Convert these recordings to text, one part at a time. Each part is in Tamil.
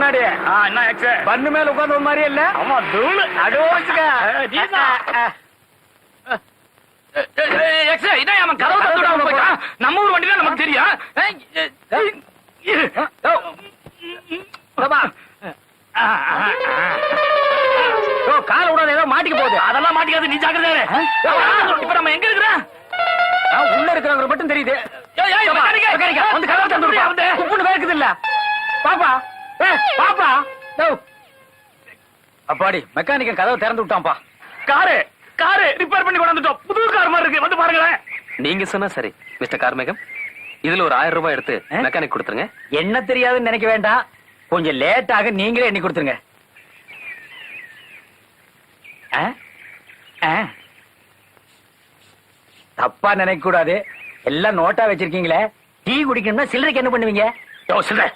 கண்ணாடி என்ன எக்ஸ் பண்ணு மேல உட்கார்ந்த ஒரு மாதிரியே இல்ல? ஆமா தூளு அடோச்சுக்க இதான் அவன் கதவு தந்து போயிட்டான். நம்ம ஊர் வண்டி நமக்கு தெரியும். கால விடாத ஏதோ மாட்டிக்க போகுது. அதெல்லாம் மாட்டிக்காது நீ ஜாக்கிரதை. இப்ப நம்ம எங்க இருக்கிறோம் ஆ, உள்ள இருக்கிறவங்க மட்டும் தெரியுது. வந்து கதவை விடுப்பா. வந்து. உப்புன்னு வேர்க்குது இல்ல. பாப்பா. பாப்பா. அப்பாடி மெக்கானிக்கன் கதவை திறந்து விட்டான்ப்பா. காரு காரு ரிப்பேர் பண்ணி கொண்டு வந்துட்டோம். புது கார் மாதிரி இருக்கு. வந்து பாருங்களேன். நீங்க சொன்னா சரி மிஸ்டர் கார்மேகம். இதுல ஒரு ஆயிரம் ரூபாய் எடுத்து? மெக்கானிக் கொடுத்துருங்க. என்ன தெரியாதுன்னு நினைக்க வேண்டாம். கொஞ்சம் லேட் ஆக நீங்களே எண்ணி கொடுத்துருங்க? தப்பா நினைக்க கூடாது. எல்லாம் நோட்டா வச்சிருக்கீங்களே. டீ குடிக்கணும்னா சில்லறைக்கு என்ன பண்ணுவீங்க?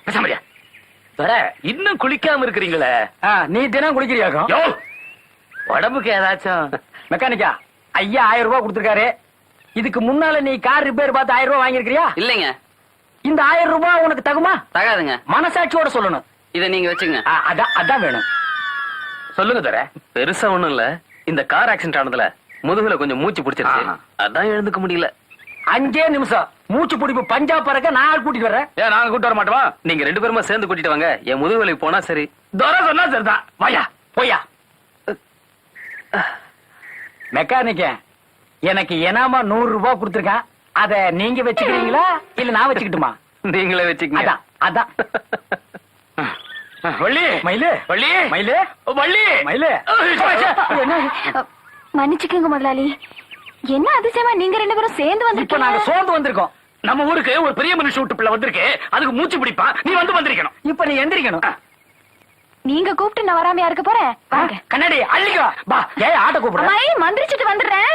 பேசாமரியா வர இன்னும் குளிக்காம இருக்கிறீங்களே? நீ தினம் குடிக்கிறியாக்கும் யோ! உடம்புக்கு ஏதாச்சும்? மெக்கானிக்கா ஐயா ஆயிரம் ரூபாய் கொடுத்துருக்காரு. இதுக்கு முன்னால நீ கார் ரிப்பேர் பார்த்து ஆயிரம் ரூபாய் வாங்கியிருக்கிறியா? இல்லைங்க. இந்த ஆயிரம் ரூபாய் உனக்கு தகுமா? தகாதுங்க. மனசாட்சியோட சொல்லணும். இத நீங்க வச்சுங்க அதான் அதான் வேணும். சொல்லுங்க தர பெருசா ஒண்ணும் இல்ல. இந்த கார் ஆக்சிடென்ட் ஆனதுல முதுகுல கொஞ்சம் மூச்சு பிடிச்சிருச்சு. அதான் எழுந்துக்க முடியல. அஞ்சே நிமிஷம். மூச்சு பிடிப்பு பஞ்சாப் பறக்க நான் கூட்டிட்டு வர்றேன். ஏன் நாங்க கூட்டு வர மாட்டோமா? நீங்க ரெண்டு பேருமா சேர்ந்து கூட்டிட்டு வாங்க. என் முதுகுலைக்கு போனா சரி. துரை சொன்னா சரிதான். வாயா போயா. மெக்கானிக்க எனக்கு எனாமா நூறு ரூபாய் கொடுத்துருக்கான் அத நீங்க வச்சுக்கிறீங்களா? இல்ல நான் வச்சுக்கிட்டுமா? நீங்களே வச்சுக்கங்க. அதான் அதான். வள்ளி. மயிலு. வள்ளி. மயிலு. வள்ளி. மயிலு. என்ன? மன்னிச்சுக்கோங்க முதலாளி. என்ன அதிசயமா நீங்க ரெண்டு பேரும் சேர்ந்து இப்ப நாங்க வந்து சோர்ந்து வந்திருக்கோம். நம்ம ஊருக்கு ஒரு பெரிய மனுஷன் விட்டு பிள்ளை வந்திருக்கு அதுக்கு மூச்சு பிடிப்பான் நீ வந்து வந்திருக்கணும். இப்ப நீ எந்திரிக்கணும். நீங்க கூப்பிட்டு நான் வராமையா இருக்க போறேன்? வாங்க. கண்ணாடி அள்ளிக்கோ வா ஏன் ஆட்ட கூப்பிடுற அம்மாயி மந்திரிச்சிட்டு வந்துடுறேன்.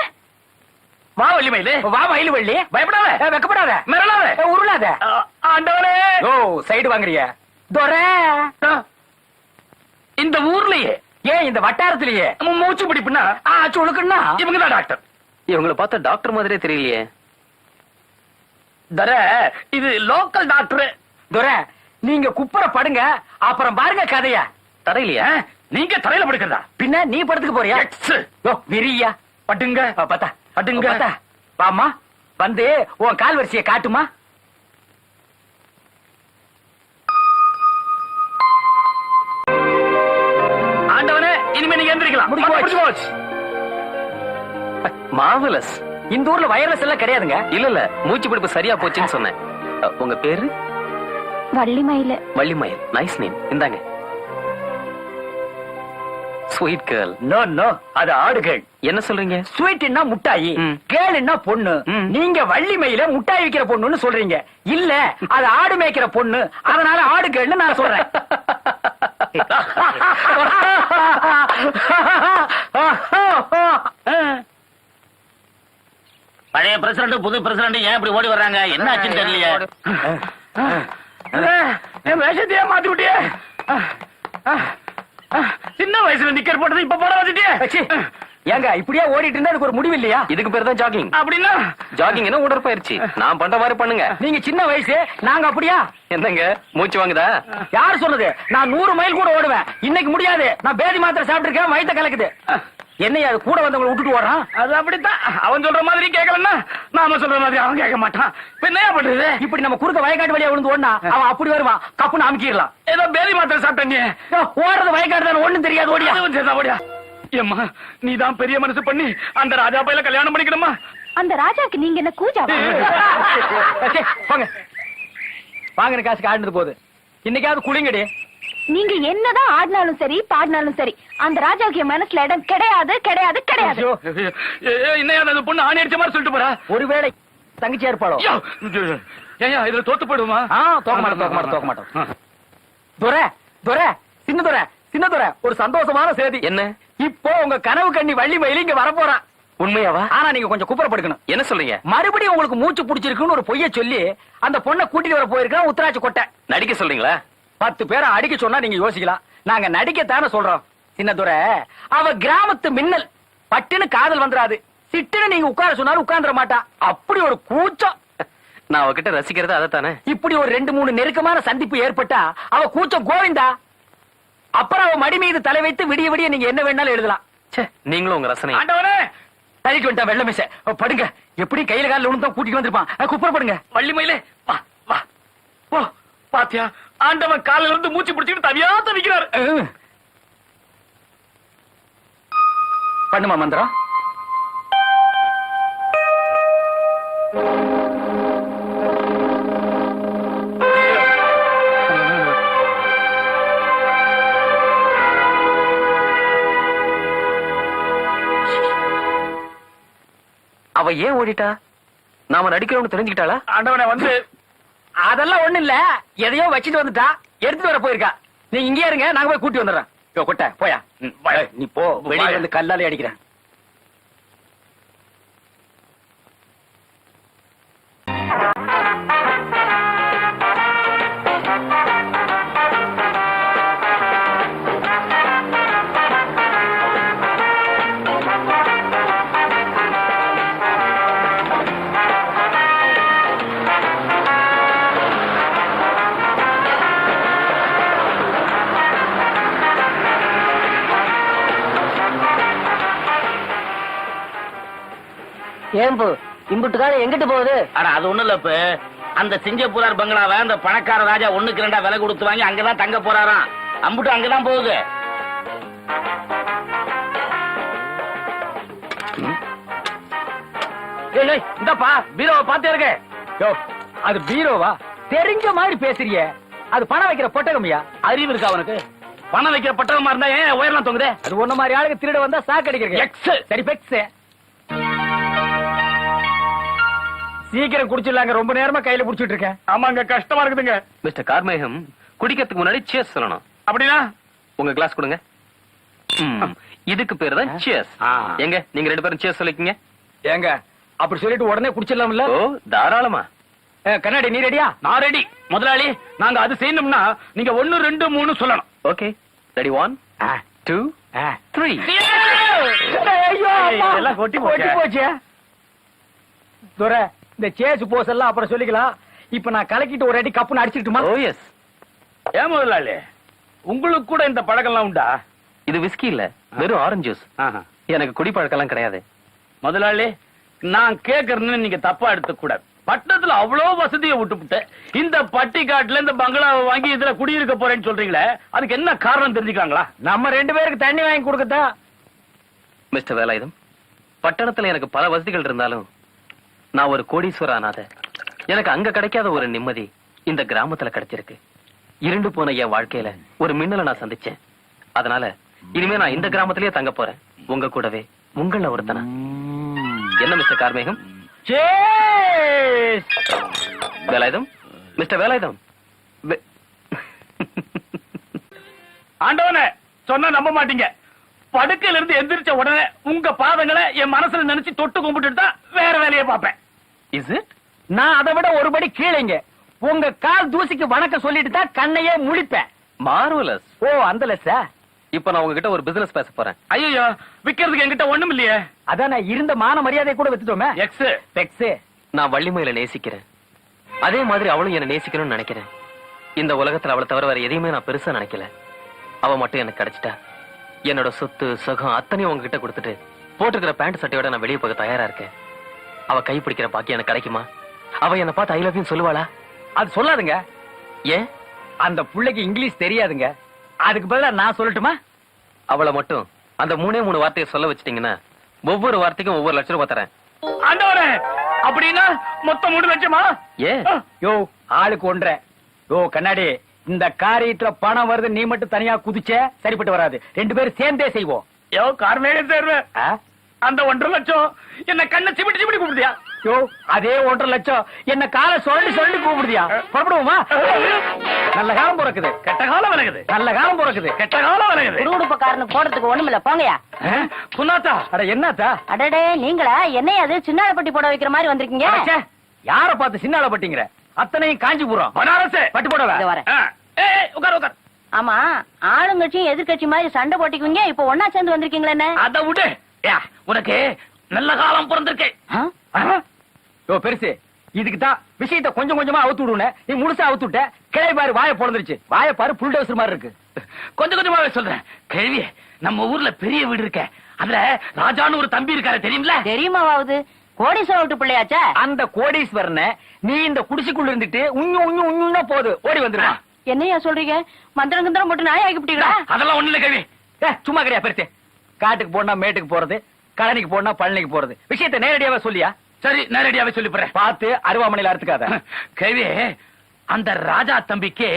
வா வள்ளி மயிலு வா மயிலு வள்ளி. பயப்படாத. ஏ, வெக்கப்படாத. மிரளாத. ஏ, உருளாத. ஆ, ஆண்டவரே ஓ சைடு வாங்குறிய. துரை. இந்த ஊர்லயே. ஏன் இந்த வட்டாரத்திலேயே. நம்ம மூச்சு பிடிப்புன்னா ஆ சுழுக்குன்னா இவங்க தான் டாக்டர். இவங்கள பார்த்தா டாக்டர் மாதிரியே தெரியலையே. தர இது லோக்கல் டாக்டர் துரை நீங்க குப்புற படுங்க அப்புறம் பாருங்க கதைய. தரையிலையா? நீங்க தரையில படுக்கிறதா? பின்ன நீ படத்துக்கு போறியா? யோ விரியா. பட்டுங்க. பார்த்தா. படுங்க. பார்த்தா. வாமா வந்து உன் கால் வரிசையை காட்டுமா? ஆண்டவனே இனிமே நீங்க எந்திரிக்கலாம். முடிஞ்சு இந்த ஊர்ல வயர்லெஸ் எல்லாம் கிடையாதுங்க. இல்ல இல்ல மூச்சு பிடிப்பு சரியா போச்சுன்னு சொன்னேன். அ, உங்க பேரு? வள்ளி மயில வள்ளிமயில். நைஸ் நேம் இந்தாங்க. ஸ்வீட் கேர்ள் நோ நோ அது ஆடுகள். என்ன சொல்றீங்க? ஸ்வீட்னா முட்டாயி ம். கேளுன்னா பொண்ணு. ம். நீங்க வள்ளி மயில முட்டாய் விக்கிற பொண்ணுன்னு சொல்றீங்க. இல்ல அது ஆடு மேய்க்கிற பொண்ணு. அதனால ஆடு கேள்னு நான் சொல்றேன். பழைய பிரசிடண்ட் புது பிரசிடண்ட் ஏன் இப்படி ஓடி வர்றாங்க? என்ன ஆச்சுன்னு தெரியலையே. என் வேஷத்தையே மாத்தி விட்டியே சின்ன வயசுல நிக்கர் போட்டது இப்ப போட. வச்சுட்டே ஏங்க இப்படியே ஓடிட்டு இருந்தா எனக்கு ஒரு முடிவு இல்லையா? இதுக்கு பேர் தான் ஜாகிங் அப்படின்னா? ஜாகிங் என்ன உடற்பயிற்சி. நான் பண்ற மாதிரி பண்ணுங்க. நீங்க சின்ன வயசு நாங்க அப்படியா? என்னங்க மூச்சு வாங்குதா? யார் சொன்னது? நான் நூறு மைல் கூட ஓடுவேன். இன்னைக்கு முடியாது. நான் பேதி மாத்திரை சாப்பிட்டிருக்கேன் வயித்த கலக்குது. என்னையா அது கூட வந்தவங்களை விட்டுட்டு ஓடுறான் அது அப்படித்தான் அவன் சொல்ற மாதிரி கேட்கலன்னா நாம சொல்ற மாதிரி அவன் கேட்க மாட்டான் என்ன பண்றது இப்படி நம்ம குறுக்க வயக்காட்டு வழியா விழுந்து ஓடினா அவன் அப்படி வருவான் கப்புன்னு அமுக்கிடலாம் ஏதோ பேதி மாத்திரை சாப்பிட்டீங்க ஓடுறது வயக்காடு தானே ஒண்ணும் தெரியாது ஓடியா ஓடியா ஏம்மா நீதான் பெரிய மனசு பண்ணி அந்த ராஜா பையில கல்யாணம் பண்ணிக்கணுமா அந்த ராஜாக்கு நீங்க என்ன கூஜாவா சே, போங்க வாங்கின காசுக்கு ஆடினது போகுது இன்னைக்காவது குளிங்கடி நீங்க என்னதான் ஆடினாலும் சரி பாடினாலும் சரி அந்த ராஜாவுக்கு மனசுல இடம் கிடையாது கிடையாது கிடையாது. என்ன அந்த பொண்ணு ஆணி அடிச்ச மாதிரி சொல்லிட்டு போறா. ஒருவேளை தங்கச்சி ஏற்பாடோ? ஏய்யா இதுல தோத்து போயிடுமா ஆ தோக்க மாட்டோம் தோக்க மாட்டோம் தோக்க மாட்டோம். துரை துரை சின்ன துரை சின்ன துரை ஒரு சந்தோஷமான செய்தி. என்ன? இப்போ உங்க கனவு கண்ணி வள்ளி மயில இங்க வரப்போறான் உண்மையாவா? ஆனா நீங்க கொஞ்சம் குப்புறப்படுக்கணும் என்ன சொல்றீங்க? மறுபடியும் உங்களுக்கு மூச்சு பிடிச்சிருக்குன்னு ஒரு பொய்ய சொல்லி அந்த பொண்ணை கூட்டிட்டு வர போயிருக்கான் உத்தராட்சி கொட்டை. நடிக்க சொல்றீங்களா? பத்து பேரை அடிக்க சொன்னா நீங்க யோசிக்கலாம். நாங்க நடிக்கத்தானே சொல்றோம். சின்னதுரை அவ கிராமத்து மின்னல். பட்டுன்னு காதல் வந்துராது சிட்டுன்னு நீங்க உட்கார சொன்னாலும் உட்கார்ந்துட மாட்டா. அப்படி ஒரு கூச்சம். நான் அவகிட்ட ரசிக்கிறது அதை தானே இப்படி ஒரு ரெண்டு மூணு நெருக்கமான சந்திப்பு ஏற்பட்டா அவ கூச்சம் கோவிந்தா. அப்புறம் அவ மடி மீது தலை வைத்து விடிய விடிய நீங்க என்ன வேணாலும் எழுதலாம். நீங்களும் உங்க ரசனை. ஆண்டவனே! தள்ளிட்டு வந்துட்டா வெள்ள மிச. படுங்க. எப்படி கையில காலில் விழுந்தா கூட்டிட்டு வந்திருப்பான். அஹ், குப்புற படுங்க வள்ளிமயிலே வா வா. போ பாத்தியா? ஆண்டவன் காலில இருந்து மூச்சு பிடிச்சிட்டு தவியா தவிக்கிறாரு. பண்ணுமா மந்திரம்? அவ ஏன் ஓடிட்டா? நாம நடிக்கிறோம்னு தெரிஞ்சுக்கிட்டாளா? ஆண்டவனே வந்து அதெல்லாம் ஒண்ணு இல்ல. எதையோ வச்சுட்டு வந்துட்டா எடுத்துட்டு வர போயிருக்கா. நீங்க இங்கே இருங்க நாங்க போய் கூட்டி வந்துடுறோம். யோ, கொட்ட போயா. நீ போ. வெளியே. வந்து கல்லாலே அடிக்கிறேன். ஏம்பு இம்புட்டுக்கார எங்கிட்டு போகுது? அட அது ஒண்ணு இல்ல இப்ப அந்த சிங்கப்பூரார் பங்களாவை அந்த பணக்கார ராஜா ஒண்ணுக்கு ரெண்டா விலை கொடுத்து வாங்கி அங்கதான் தங்க போறாராம். அம்புட்டு அங்கதான் போகுது. இந்தாப்பா பீரோவை பாத்தே இருக்க அது பீரோவா? தெரிஞ்ச மாதிரி பேசுறியே. அது பணம் வைக்கிற பொட்டகமியா? அறிவு இருக்கா அவனுக்கு பணம் வைக்கிற பட்டகமா இருந்தா ஏன் உயரலாம் தொங்குதே? அது ஒண்ணு மாதிரி ஆளுங்க திருட வந்தா சாக்கு அடிக்கிறீங்க எக்ஸ் சரி பெக்ஸ் சீக்கிரம் குடிச்சிடலாங்க. ரொம்ப நேரமா கையில புடிச்சிட்டு இருக்கேன். ஆமாங்க கஷ்டமா இருக்குதுங்க. மிஸ்டர் கார்மேகம் குடிக்கிறதுக்கு முன்னாடி சேஸ் சொல்லணும். அப்படின்னா? உங்க கிளாஸ் கொடுங்க. ம், இதுக்கு பேரு தான் சேஸ். எங்க நீங்க ரெண்டு பேரும் சேஸ் சொல்லிக்கீங்க? ஏங்க அப்படி சொல்லிட்டு உடனே குடிச்சிடலாம்ல? ஓ தாராளமா. கண்ணாடி நீ ரெடியா நான் ரெடி முதலாளி நாங்க அது செய்யணும்னா நீங்க ஒண்ணு ரெண்டு மூணு சொல்லணும். Okay ready one two. Three போச்சே. துரை, இந்த சேஸ் போஸ் எல்லாம் அப்புறம் சொல்லிக்கலாம். இப்ப நான் கலக்கிட்டு ஒரு அடி கப்புன்னு அடிச்சுட்டுமா? ஓ எஸ் ஏன் முதலாளி? உங்களுக்கு கூட இந்த பழக்கம்லாம் உண்டா? இது விஸ்கி இல்ல. வெறும் ஆரஞ்சு ஜூஸ். எனக்கு குடிப்பழக்கம்லாம் கிடையாது. முதலாளி நான் கேக்குறேன்னு நீங்க தப்பா எடுத்துக்க கூடாது பட்டணத்துல அவ்வளவு வசதியை விட்டுப்புட்டு இந்த பட்டிக்காட்டுல இந்த பங்களாவை வாங்கி இதுல குடியிருக்க போறேன்னு சொல்றீங்களே அதுக்கு என்ன காரணம் தெரிஞ்சுக்காங்களா நம்ம ரெண்டு பேருக்கு தண்ணி வாங்கி கொடுக்கத்தா மிஸ்டர் வேலாயுதம் பட்டணத்துல எனக்கு பல வசதிகள் இருந்தாலும் நான் ஒரு கோடீஸ்வர அனாதை எனக்கு அங்க கிடைக்காத ஒரு நிம்மதி இந்த கிராமத்துல கிடைச்சிருக்கு. இருண்டு போன என் வாழ்க்கையில ஒரு மின்னலை நான் சந்திச்சேன். அதனால இனிமே நான் இந்த கிராமத்திலேயே தங்க போறேன். உங்க கூடவே உங்கள ஒருத்தனா. என்ன மிஸ்டர் கார்மேகம்? வேலாயுதம்? மிஸ்டர் வேலாயுதம்? ஆண்டவனே சொன்னா நம்ப மாட்டீங்க. படுக்கையில இருந்து எந்திரிச்ச உடனே உங்க பாதங்களை என் மனசுல நினைச்சு தொட்டு கும்பிட்டுட்டு தான் வேற வேலையை பார்ப்பேன்? நான் அதை விட ஒரு படி கீழேங்க. உங்க கால் தூசிக்கு வணக்கம் சொல்லிட்டு தான் கண்ணையே முழிப்பேன். Marvelous. ஓ அந்த லெஸ்ஸா இப்ப நான் உங்ககிட்ட ஒரு பிசினஸ் பேச போறேன். ஐயோ விக்கிறதுக்கு என்கிட்ட ஒண்ணும் இல்லையே. அதான் நான் இருந்த மான மரியாதை கூட வித்துட்டோமே. எக்ஸ் பெக்ஸ் நான் வள்ளிமயில நேசிக்கிறேன். அதே மாதிரி அவளும் என்ன நேசிக்கணும்னு நினைக்கிறேன். இந்த உலகத்துல அவளை தவிர வேற எதையுமே நான் பெருசா நினைக்கல. அவ மட்டும் எனக்கு கிடைச்சிட்டா. என்னோட சொத்து சுகம் அத்தனையும் உங்ககிட்ட கொடுத்துட்டு போட்டுக்கிற பேண்ட் சட்டையோட நான் வெளியே போக தயாரா இருக்கேன். அவ கை பிடிக்கிற பாக்கி எனக்கு கிடைக்குமா? அவ என்ன பார்த்து ஐ லவ் சொல்லுவாளா? அது சொல்லாதுங்க. ஏன்? அந்த புள்ளைக்கு இங்கிலீஷ் தெரியாதுங்க. அதுக்கு பதிலா நான் சொல்லட்டுமா? அவளை மட்டும் அந்த மூணே மூணு வார்த்தையை சொல்ல வச்சிட்டீங்கன்னா ஒவ்வொரு வார்த்தைக்கும் ஒவ்வொரு லட்சம் ரூபாய் தரேன். ஆண்டவரே அப்படின்னா மொத்தம் மூணு லட்சமா? ஏன்? யோ ஆளுக்கு ஒன்றரை. யோ கண்ணாடி இந்த காரியத்துல பணம் வருது நீ மட்டும் தனியா குதிச்ச சரிப்பட்டு வராது. ரெண்டு பேரும் சேர்ந்தே செய்வோம். யோ கார்மேக தேர்வு ஆ? அந்த ஒன்றரை லட்சம் என்ன கண்ணை சிமிட்டி சிமிட்டி கூப்பிடுதியா? யோ அதே ஒன்றரை லட்சம் என்ன காலை சொல்லி சொல்லி கூப்பிடுதியா? புறப்படுவோமா? நல்ல காலம் பிறக்குது. கெட்ட காலம் விலகுது. நல்ல காலம் பிறக்குது. கெட்ட காலம் விலகுது. குடுகுடுப்பக்காரனுக்கு போடுறதுக்கு ஒண்ணுமில்ல போங்கயா ஆ? புண்ணாத்தா அட என்னத்தா? அடடே நீங்களா? என்னையா அது? சின்னாளப்பட்டி போட வைக்கிற மாதிரி வந்திருக்கீங்க? யார பார்த்து சின்னால பட்டீங்கிற? அத்தனையும் காஞ்சிபுரம். பனாரஸ் பட்டு. ஏய், ஏய், உட்கார் உட்கார். ஆமா ஆளுங்கட்சியும் எதிர்க்கட்சி மாதிரி சண்டை போட்டிக்குவீங்க இப்ப ஒன்னா சேர்ந்து வந்திருக்கீங்களே என்ன? அத விடு. உனக்கு நல்ல காலம் பிறந்திருக்கு? யோ பெருசு இதுக்கு தான் விஷயத்தை கொஞ்சம் கொஞ்சமா அவுத்து விடுன. நீ முழுசா அவுத்து விட்ட கிளை பாரு வாயை பொழந்துருச்சு வாயை பாரு புல்டோசர் மாதிரி இருக்கு. கொஞ்சம் கொஞ்சமாவே சொல்றேன். கேள்வி நம்ம ஊர்ல பெரிய வீடு இருக்க. அதுல ராஜான்னு ஒரு தம்பி இருக்காரு தெரியுமில தெரியுமாவாவது கோடீஸ்வரம் விட்டு பிள்ளையாச்சா? அந்த கோடீஸ்வரனை நீ இந்த குடிசைக்குள்ள இருந்துட்டு உண்ணு உண்ணு உண்ணுன்னா போது ஓடி வந்துருவான் என்னையா சொல்றீங்க? மந்திரம் கிந்திரம் போட்டு நாய் ஆகிப்பிட்டீங்களா அதெல்லாம் ஒண்ணு இல்ல கேள்வி ஏ, சும்மா கிடையா பெருத்து. காட்டுக்கு போனா மேட்டுக்கு போறது கழனிக்கு போனா பழனிக்கு போறது. விஷயத்தை நேரடியாவே சொல்லியா? சரி நேரடியாவே சொல்லி போறேன் பார்த்து அருவாமனையில அறுத்துக்காத. கேள்வி அந்த ராஜா தம்பிக்கு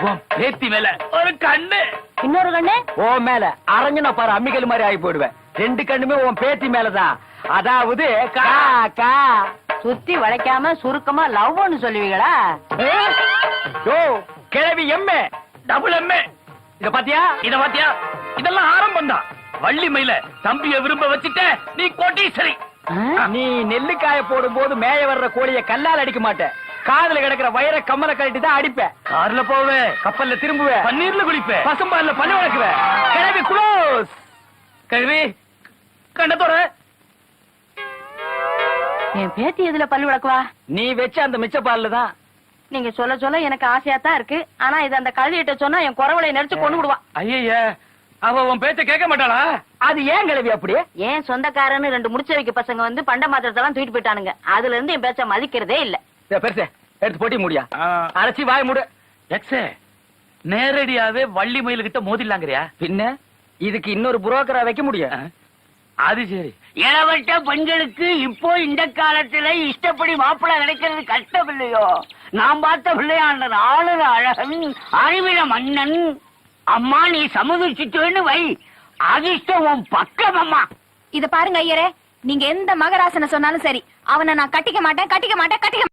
உன் பேத்தி மேல ஒரு கண்ணு. இன்னொரு கண்ணு? ஓ மேல அரைஞ்சு பாரு அம்மிக்கல் மாதிரி ஆகி போயிடுவேன். ரெண்டு கண்ணுமே உன் பேத்தி மேலதான். அதாவது கா கா. சுத்தி வளைக்காம சுருக்கமா லவ்னு சொல்லுவீங்களா? கிழவி எம்மே டபுள் எம்ஏ இத பாத்தியா? இத பாத்தியா? இதெல்லாம் ஆரம்பம் தான் வள்ளி மயில தம்பிய விரும்ப வச்சுட்ட நீ கோட்டீஸ்வரி நீ நெல்லுக்காய போடும் போது மேய வர்ற கோழிய கல்லால் அடிக்க மாட்ட. காதுல கிடக்குற வயிற கம்மல கழட்டி தான் அடிப்ப. கார்ல போவே. கப்பல்ல திரும்புவ. பன்னீர்ல குளிப்பே. பசும்பால்ல பண்ண வளர்க்குவ கிழவி குளோஸ் கேள்வி கண்ணத்தோட என் பேத்தி எதுல பல்லு விளக்குவா? நீ வச்ச அந்த மிச்ச பால்ல தான். நீங்க சொல்ல சொல்ல எனக்கு ஆசையா தான் இருக்கு. ஆனா இது அந்த கழுதிட்ட சொன்னா என் குறவளை நெரிச்சு கொண்டு விடுவா ஐய அவ உன் பேச்ச கேட்க மாட்டாளா? அது ஏன் கிழவி அப்படியே ஏன் சொந்தக்காரன்னு ரெண்டு முடிச்ச வைக்க பசங்க வந்து பண்ட மாத்திரத்தை எல்லாம் தூக்கிட்டு போயிட்டானுங்க. அதுல இருந்து என் பேச்ச மதிக்கிறதே இல்ல. பெருசு எடுத்து போட்டி முடியா? அரைச்சி வாய் மூடு. எக்ஸே நேரடியாவே வள்ளி மயில் கிட்ட மோதிடலாங்கிறியா? பின்ன இதுக்கு இன்னொரு புரோக்கரா வைக்க முடியும். அது சரி. இளவட்ட பெண்களுக்கு இப்போ இந்த காலத்துல இஷ்டப்படி மாப்பிள்ளை கிடைக்கிறது கஷ்டம் இல்லையோ? நான் பார்த்த பிள்ளையாண்டர் ஆளுற அழகன் அறிவில மன்னன். அம்மா நீ சமுதிச்சுட்டுன்னு வை. அதிர்ஷ்டம் உன் பக்கம் அம்மா. இத பாருங்க ஐயரே நீங்க எந்த மகராசனை சொன்னாலும் சரி அவனை நான் கட்டிக்க மாட்டேன் கட்டிக்க மாட்டேன் கட்டிக்க